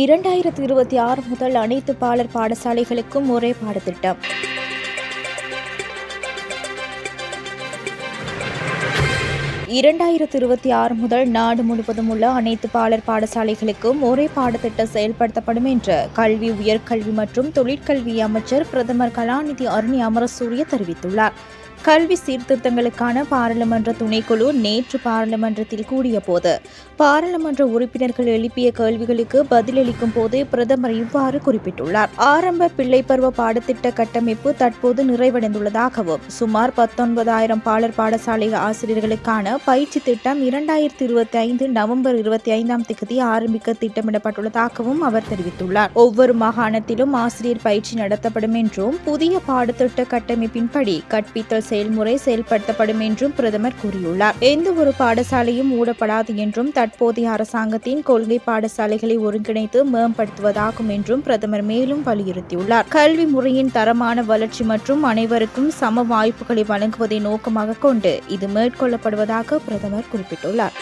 இரண்டாயிரத்து இருபத்தி ஆறு முதல் அனைத்து பாலர் பாடசாலைகளுக்கும் ஒரே பாடத்திட்டம். இரண்டாயிரத்து இருபத்தி ஆறு முதல் நாடு முழுவதும் உள்ள அனைத்து பாலர் பாடசாலைகளுக்கும் ஒரே பாடத்திட்டம் செயல்படுத்தப்படும் என்று கல்வி உயர்கல்வி மற்றும் தொழிற்கல்வி அமைச்சர் பிரதமர் கலாநிதி அருணி அமரசூரிய தெரிவித்துள்ளார். கல்வி சீர்திருத்தங்களுக்கான பாராளுமன்ற துணைக்குழு நேற்று பாராளுமன்றத்தில் கூடியபோது பாராளுமன்ற உறுப்பினர்கள் எழுப்பிய கேள்விகளுக்கு பதிலளிக்கும் போதே பிரதமர் இவ்வாறு குறிப்பிட்டுள்ளார். ஆரம்ப பிள்ளைப்பருவ பாடத்திட்ட கட்டமைப்பு தற்போது நிறைவடைந்துள்ளதாகவும் சுமார் பத்தொன்பதாயிரம் பாலர் பாடசாலை ஆசிரியர்களுக்கான பயிற்சி திட்டம் இரண்டாயிரத்தி இருபத்தி ஐந்து நவம்பர் இருபத்தி ஐந்தாம் தேதி ஆரம்பிக்க திட்டமிடப்பட்டுள்ளதாகவும் அவர் தெரிவித்துள்ளார். ஒவ்வொரு மாகாணத்திலும் ஆசிரியர் பயிற்சி நடத்தப்படும் என்றும் புதிய பாடத்திட்ட கட்டமைப்பின்படி கற்பித்தல் செயல்முறை செயல்படுத்தப்படும் என்றும் பிரதமர் கூறியுள்ளார். எந்த ஒரு பாடசாலையும் மூடப்படாது என்றும் தற்போதைய அரசாங்கத்தின் கொள்கை பாடசாலைகளை ஒருங்கிணைத்து மேம்படுத்துவதாகும் என்றும் பிரதமர் மேலும் வலியுறுத்தியுள்ளார். கல்வி முறையின் தரமான வளர்ச்சி மற்றும் அனைவருக்கும் சம வாய்ப்புகளை வழங்குவதை நோக்கமாக கொண்டு இது மேற்கொள்ளப்படுவதாக பிரதமர் குறிப்பிட்டுள்ளார்.